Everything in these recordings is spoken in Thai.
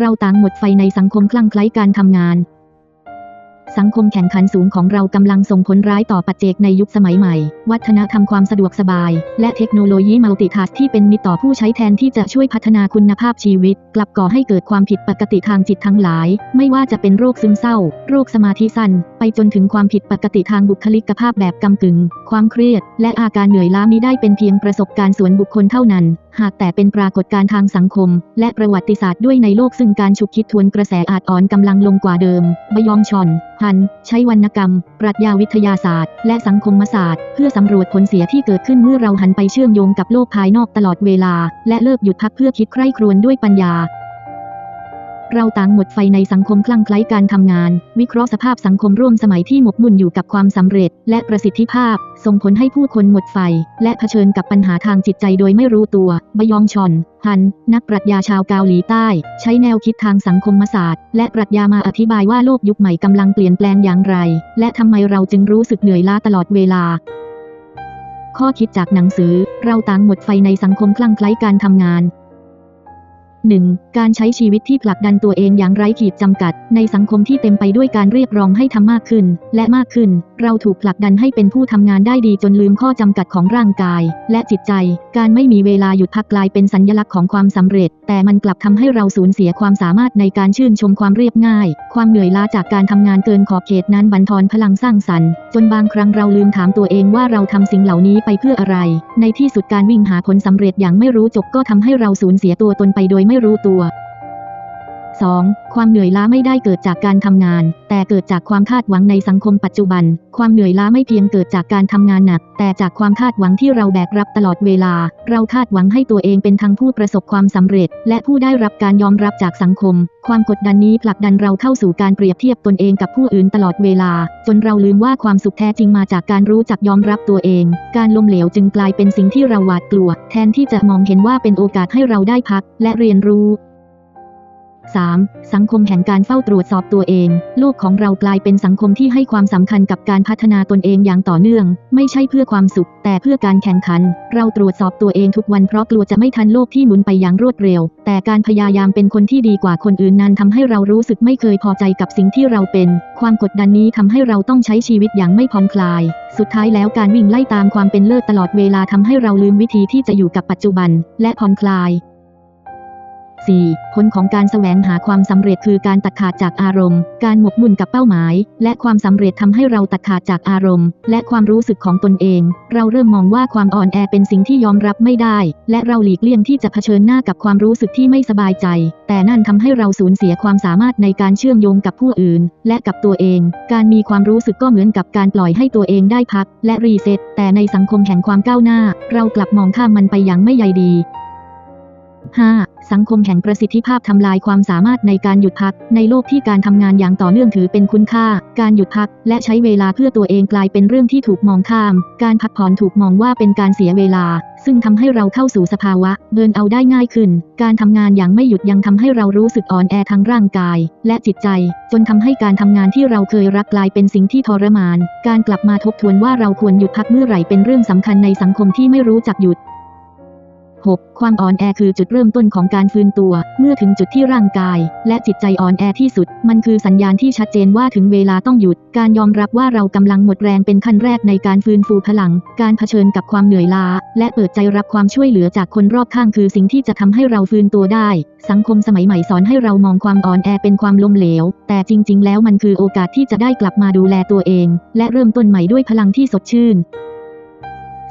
เราต่างหมดไฟในสังคมคลั่งไคล้การทำงาน สังคมแข่งขันสูงของเรากำลังส่งผลร้ายต่อปัจเจกในยุคสมัยใหม่ วัฒนธรรมความสะดวกสบาย และเทคโนโลยีมัลติทัสที่เป็นมิตรต่อผู้ใช้แทนที่จะช่วยพัฒนาคุณภาพชีวิต กลับก่อให้เกิดความผิดปกติทางจิตทั้งหลาย ไม่ว่าจะเป็นโรคซึมเศร้า โรคสมาธิสั้น ไปจนถึงความผิดปกติทางบุคลิกภาพแบบกำกึ่งความเครียด และอาการเหนื่อยล้ามิได้เป็นเพียงประสบการณ์ส่วนบุคคลเท่านั้นหากแต่เป็นปรากฏการณ์ทางสังคม และประวัติศาสตร์ด้วยในโลกซึ่งการฉุกคิดทวนกระแสอาจอ่อนกำลังลงกว่าเดิม บยองชอน ฮัน ใช้วรรณกรรม ปรัชญาวิทยาศาสตร์ และสังคมศาสตร์ เพื่อสำรวจผลเสียที่เกิดขึ้นเมื่อเราหันไปเชื่อมโยงกับโลกภายนอกตลอดเวลา และเลิกหยุดพักเพื่อคิดใคร่ครวญด้วยปัญญา เราต่างหมดไฟในสังคมคลั่งไคล้การทำงาน วิเคราะห์สภาพสังคมร่วมสมัยที่หมกมุ่นอยู่กับความสำเร็จ และประสิทธิภาพ ส่งผลให้ผู้คนหมดไฟ และเผชิญกับปัญหาทางจิตใจโดยไม่รู้ตัว บยองชอน ฮัน นักปรัชญาชาวเกาหลีใต้ ใช้แนวคิดทางสังคมศาสตร์ และปรัชญามาอธิบายว่าโลกยุคใหม่กำลังเปลี่ยนแปลงอย่างไร และทำไมเราจึงรู้สึกเหนื่อยล้าตลอดเวลาข้อคิดจากหนังสือ เราต่างหมดไฟในสังคมคลั่งไคล้การทำงาน 1. การใช้ชีวิตที่ผลักดันตัวเองอย่างไร้ขีดจำกัด ในสังคมที่เต็มไปด้วยการเรียกร้องให้ทำมากขึ้น และมากขึ้น เราถูกผลักดันให้เป็นผู้ทำงานได้ดีจนลืมข้อจำกัดของร่างกาย และจิตใจ การไม่มีเวลาหยุดพักกลายเป็นสัญลักษณ์ของความสำเร็จ แต่มันกลับทำให้เราสูญเสียความสามารถในการชื่นชมความเรียบง่าย ความเหนื่อยล้าจากการทำงานเกินขอบเขตนั้นบั่นทอนพลังสร้างสรรค์ จนบางครั้งเราลืมถามตัวเองว่าเราทำสิ่งเหล่านี้ไปเพื่ออะไร ในที่สุดการวิ่งหาผลสำเร็จอย่างไม่รู้จบก็ทำให้เราสูญเสียตัวตนไปโดยไม่รู้ตัว 2. ความเหนื่อยล้าไม่ได้เกิดจากการทำงาน แต่เกิดจากความคาดหวังในสังคมปัจจุบัน ความเหนื่อยล้าไม่เพียงเกิดจากการทำงานหนัก แต่จากความคาดหวังที่เราแบกรับตลอดเวลา เราคาดหวังให้ตัวเองเป็นทั้งผู้ประสบความสำเร็จ และผู้ได้รับการยอมรับจากสังคม ความกดดันนี้ผลักดันเราเข้าสู่การเปรียบเทียบตนเองกับผู้อื่นตลอดเวลา จนเราลืมว่าความสุขแท้จริงมาจากการรู้จักยอมรับตัวเอง การล้มเหลวจึงกลายเป็นสิ่งที่เราหวาดกลัว แทนที่จะมองเห็นว่าเป็นโอกาสให้เราได้พัก และเรียนรู้ 3. สังคมแห่งการเฝ้าตรวจสอบตัวเองโลกของเรากลายเป็นสังคมที่ให้ความสำคัญกับการพัฒนาตนเองอย่างต่อเนื่อง ไม่ใช่เพื่อความสุข แต่เพื่อการแข่งขัน เราตรวจสอบตัวเองทุกวันเพราะกลัวจะไม่ทันโลกที่หมุนไปอย่างรวดเร็ว แต่การพยายามเป็นคนที่ดีกว่าคนอื่นนั้นทำให้เรารู้สึกไม่เคยพอใจกับสิ่งที่เราเป็น ความกดดันนี้ทำให้เราต้องใช้ชีวิตอย่างไม่ผ่อนคลายสุดท้ายแล้วการวิ่งไล่ตามความเป็นเลิศตลอดเวลาทำให้เราลืมวิธีที่จะอยู่กับปัจจุบัน และผ่อนคลาย 4. ผลของการแสวงหาความสำเร็จคือการตัดขาดจากอารมณ์ การหมกมุ่นกับเป้าหมาย และความสำเร็จทำให้เราตัดขาดจากอารมณ์ และความรู้สึกของตนเอง เราเริ่มมองว่าความอ่อนแอเป็นสิ่งที่ยอมรับไม่ได้ และเราหลีกเลี่ยงที่จะเผชิญหน้ากับความรู้สึกที่ไม่สบายใจ แต่นั่นทำให้เราสูญเสียความสามารถในการเชื่อมโยงกับผู้อื่น และกับตัวเอง การมีความรู้สึกก็เหมือนกับการปล่อยให้ตัวเองได้พัก และรีเซ็ตแต่ในสังคมแห่งความก้าวหน้า เรากลับมองข้ามมันไปอย่างไม่ใยดี 5. สังคมแห่งประสิทธิภาพทำลายความสามารถในการหยุดพัก ในโลกที่การทำงานอย่างต่อเนื่องถือเป็นคุณค่า การหยุดพัก และใช้เวลาเพื่อตัวเองกลายเป็นเรื่องที่ถูกมองข้าม การพักผ่อนถูกมองว่าเป็นการเสียเวลา ซึ่งทำให้เราเข้าสู่สภาวะเบิร์นเอาได้ง่ายขึ้น การทำงานอย่างไม่หยุดยังทำให้เรารู้สึกอ่อนแอทั้งร่างกาย และจิตใจ จนทำให้การทำงานที่เราเคยรักกลายเป็นสิ่งที่ทรมาน การกลับมาทบทวนว่าเราควรหยุดพักเมื่อไหร่เป็นเรื่องสำคัญในสังคมที่ไม่รู้จักหยุด 6. ความอ่อนแอคือจุดเริ่มต้นของการฟื้นตัว เมื่อถึงจุดที่ร่างกาย และจิตใจอ่อนแอที่สุด มันคือสัญญาณที่ชัดเจนว่าถึงเวลาต้องหยุด การยอมรับว่าเรากำลังหมดแรงเป็นขั้นแรกในการฟื้นฟูพลัง การเผชิญกับความเหนื่อยล้า และเปิดใจรับความช่วยเหลือจากคนรอบข้างคือสิ่งที่จะทำให้เราฟื้นตัวได้ สังคมสมัยใหม่สอนให้เรามองความอ่อนแอเป็นความล้มเหลว แต่จริง ๆ แล้วมันคือโอกาสที่จะได้กลับมาดูแลตัวเอง และเริ่มต้นใหม่ด้วยพลังที่สดชื่น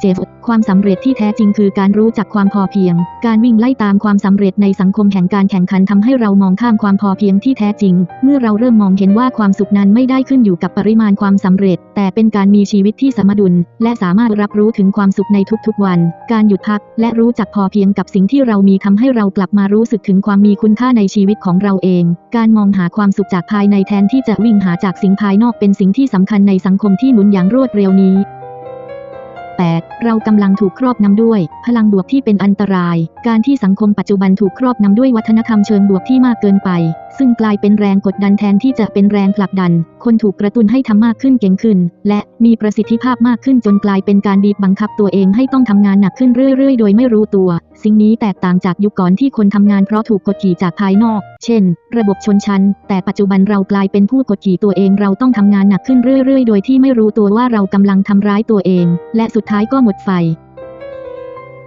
เจฟความสำเร็จที่แท้จริงคือการรู้จักความพอเพียง การวิ่งไล่ตามความสำเร็จในสังคมแห่งการแข่งขันทำให้เรามองข้ามความพอเพียงที่แท้จริง เมื่อเราเริ่มมองเห็นว่าความสุขนั้นไม่ได้ขึ้นอยู่กับปริมาณความสำเร็จ แต่เป็นการมีชีวิตที่สมดุล และสามารถรับรู้ถึงความสุขในทุกๆวัน การหยุดพัก และรู้จักพอเพียงกับสิ่งที่เรามีทำให้เรากลับมารู้สึกถึงความมีคุณค่าในชีวิตของเราเอง การมองหาความสุขจากภายในแทนที่จะวิ่งหาจากสิ่งภายนอกเป็นสิ่งที่สำคัญในสังคมที่หมุนอย่างรวดเร็วนี้ 8. เรากำลังถูกครอบนำด้วย พลังบวกที่เป็นอันตราย การที่สังคมปัจจุบันถูกครอบนำด้วยวัฒนธรรมเชิงบวกที่มากเกินไป ซึ่งกลายเป็นแรงกดดันแทนที่จะเป็นแรงผลักดัน คนถูกกระตุ้นให้ทำมากขึ้นเก่งขึ้น และมีประสิทธิภาพมากขึ้นจนกลายเป็นการบีบบังคับตัวเองให้ต้องทำงานหนักขึ้นเรื่อยๆ โดยไม่รู้ตัว สิ่งนี้แตกต่างจากยุคก่อนที่คนทำงานเพราะถูกกดขี่จากภายนอก เช่น ระบบชนชั้น แต่ปัจจุบันเรากลายเป็นผู้กดขี่ตัวเองเราต้องทำงานหนักขึ้นเรื่อยๆ โดยที่ไม่รู้ตัวว่าเรากำลังทำร้ายตัวเอง และสุดท้ายก็หมดไฟ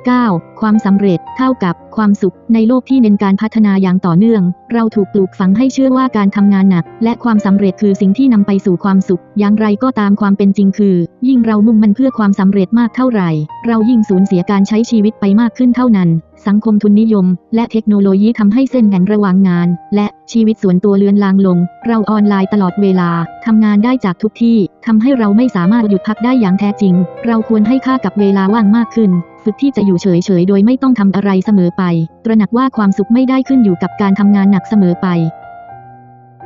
9. ความสำเร็จเท่ากับความสุขในโลกที่เน้นการพัฒนาอย่างต่อเนื่อง เราถูกปลูกฝังให้เชื่อว่าการทำงานหนัก และความสำเร็จคือสิ่งที่นำไปสู่ความสุข อย่างไรก็ตามความเป็นจริงคือ ยิ่งเรามุ่งมันเพื่อความสำเร็จมากเท่าไหร่ เรายิ่งสูญเสียการใช้ชีวิตไปมากขึ้นเท่านั้น สังคมทุนนิยม และเทคโนโลยีทำให้เส้นแบ่งระหว่างงาน และชีวิตส่วนตัวเลือนลางลง เราออนไลน์ตลอดเวลาทำงานได้จากทุกที่ทำให้เราไม่สามารถหยุดพักได้อย่างแท้จริง เราควรให้ค่ากับเวลาว่างมากขึ้น ฝึกที่จะอยู่เฉยๆ โดยไม่ต้องทำอะไรเสมอไป ตระหนักว่าความสุขไม่ได้ขึ้นอยู่กับการทำงานหนักเสมอไป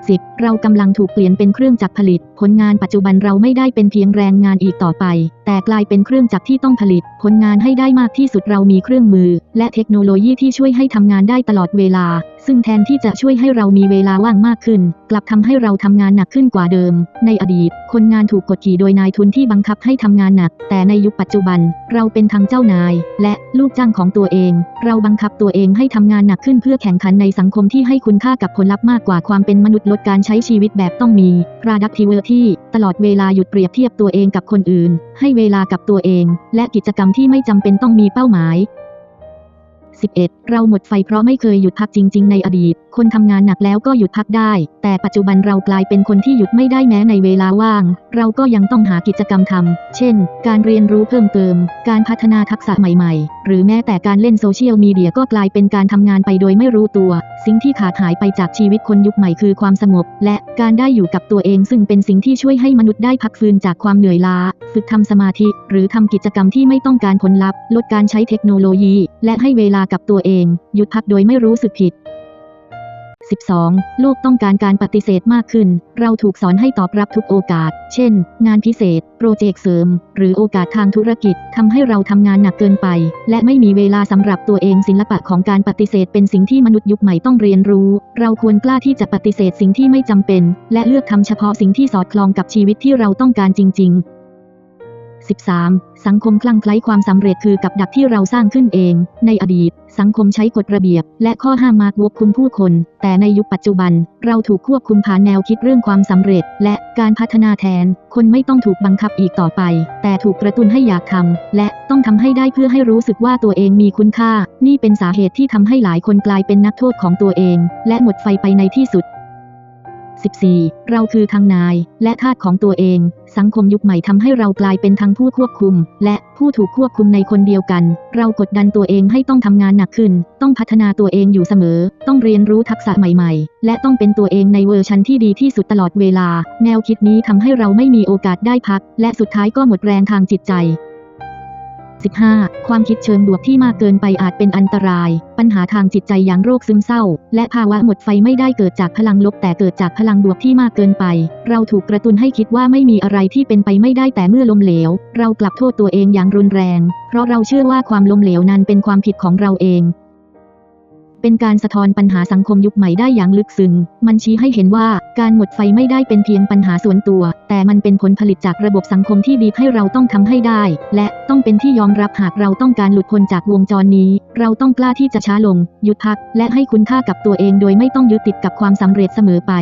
10. เรากำลังถูกเปลี่ยนเป็นเครื่องจักรผลิต ผลงานปัจจุบันเราไม่ได้เป็นเพียงแรงงานอีกต่อไป แต่กลายเป็นเครื่องจักรที่ต้องผลิต ผลงานให้ได้มากที่สุดเรามีเครื่องมือ และเทคโนโลยีที่ช่วยให้ทำงานได้ตลอดเวลา ซึ่งแทนที่จะช่วยให้เรามีเวลาว่างมากขึ้น กลับทำให้เราทำงานหนักขึ้นกว่าเดิม ในอดีต คนงานถูกกดขี่โดยนายทุนที่บังคับให้ทำงานหนัก แต่ในยุคปัจจุบัน เราเป็นทั้งเจ้านาย และลูกจ้างของตัวเอง เราบังคับตัวเองให้ทำงานหนักขึ้นเพื่อแข่งขันในสังคมที่ให้คุณค่ากับผลลัพธ์มากกว่าความเป็นมนุษย์ลดการใช้ชีวิตแบบต้องมี productivity ตลอดเวลาหยุดเปรียบเทียบตัวเองกับคนอื่น ให้เวลากับตัวเอง และกิจกรรมที่ไม่จำเป็นต้องมีเป้าหมาย 11. เราหมดไฟเพราะไม่เคยหยุดพักจริง ๆ ในอดีต คนทำงานหนักแล้วก็หยุดพักได้ แต่ปัจจุบันเรากลายเป็นคนที่หยุดไม่ได้แม้ในเวลาว่าง เราก็ยังต้องหากิจกรรมทำ เช่น การเรียนรู้เพิ่มเติม การพัฒนาทักษะใหม่ๆ หรือแม้แต่การเล่นโซเชียลมีเดียก็กลายเป็นการทำงานไปโดยไม่รู้ตัว สิ่งที่ขาดหายไปจากชีวิตคนยุคใหม่คือความสงบ และการได้อยู่กับตัวเองซึ่งเป็นสิ่งที่ช่วยให้มนุษย์ได้พักฟื้นจากความเหนื่อยล้า ฝึกทำสมาธิ หรือทำกิจกรรมที่ไม่ต้องการผลลัพธ์ ลดการใช้เทคโนโลยี และให้เวลากับตัวเอง หยุดพักโดยไม่รู้สึกผิด 12. โลกต้องการการปฏิเสธมากขึ้น เราถูกสอนให้ตอบรับทุกโอกาส เช่น งานพิเศษ โปรเจกต์เสริม หรือโอกาสทางธุรกิจทำให้เราทำงานหนักเกินไป และไม่มีเวลาสำหรับตัวเองศิลปะของการปฏิเสธเป็นสิ่งที่มนุษย์ยุคใหม่ต้องเรียนรู้ เราควรกล้าที่จะปฏิเสธสิ่งที่ไม่จำเป็น และเลือกทำเฉพาะสิ่งที่สอดคล้องกับชีวิตที่เราต้องการจริง ๆ 13. สังคมคลั่งไคล้ความสำเร็จคือกับดักที่เราสร้างขึ้นเอง ในอดีต สังคมใช้กฎระเบียบ และข้อห้ามมาควบคุมผู้คน แต่ในยุคปัจจุบัน เราถูกควบคุมผ่านแนวคิดเรื่องความสำเร็จ และการพัฒนาแทน คนไม่ต้องถูกบังคับอีกต่อไป แต่ถูกกระตุ้นให้อยากทำและต้องทำให้ได้เพื่อให้รู้สึกว่าตัวเองมีคุณค่า นี่เป็นสาเหตุที่ทำให้หลายคนกลายเป็นนักโทษของตัวเอง และหมดไฟไปในที่สุด 14. เราคือทางนาย และทาสของตัวเอง สังคมยุคใหม่ทำให้เรากลายเป็นทั้งผู้ควบคุม และผู้ถูกควบคุมในคนเดียวกัน เรากดดันตัวเองให้ต้องทำงานหนักขึ้น ต้องพัฒนาตัวเองอยู่เสมอ ต้องเรียนรู้ทักษะใหม่ๆ และต้องเป็นตัวเองในเวอร์ชันที่ดีที่สุดตลอดเวลา แนวคิดนี้ทำให้เราไม่มีโอกาสได้พัก และสุดท้ายก็หมดแรงทางจิตใจ 15. ความคิดเชิงบวกที่มากเกินไปอาจเป็นอันตราย ปัญหาทางจิตใจอย่างโรคซึมเศร้า และภาวะหมดไฟไม่ได้เกิดจากพลังลบแต่เกิดจากพลังบวกที่มากเกินไป เราถูกกระตุ้นให้คิดว่าไม่มีอะไรที่เป็นไปไม่ได้แต่เมื่อล้มเหลว เรากลับโทษตัวเองอย่างรุนแรง เพราะเราเชื่อว่าความล้มเหลวนั้นเป็นความผิดของเราเอง เป็นการสะท้อนปัญหาสังคมยุคใหม่ได้อย่างลึกซึ้ง มันชี้ให้เห็นว่าการหมดไฟไม่ได้เป็นเพียงปัญหาส่วนตัว แต่มันเป็นผลผลิตจากระบบสังคมที่บีบให้เราต้องทำให้ได้ และต้องเป็นที่ยอมรับหากเราต้องการหลุดพ้นจากวงจรนี้ เราต้องกล้าที่จะช้าลง หยุดพัก และให้คุณค่ากับตัวเองโดยไม่ต้องยึดติดกับความสำเร็จเสมอไป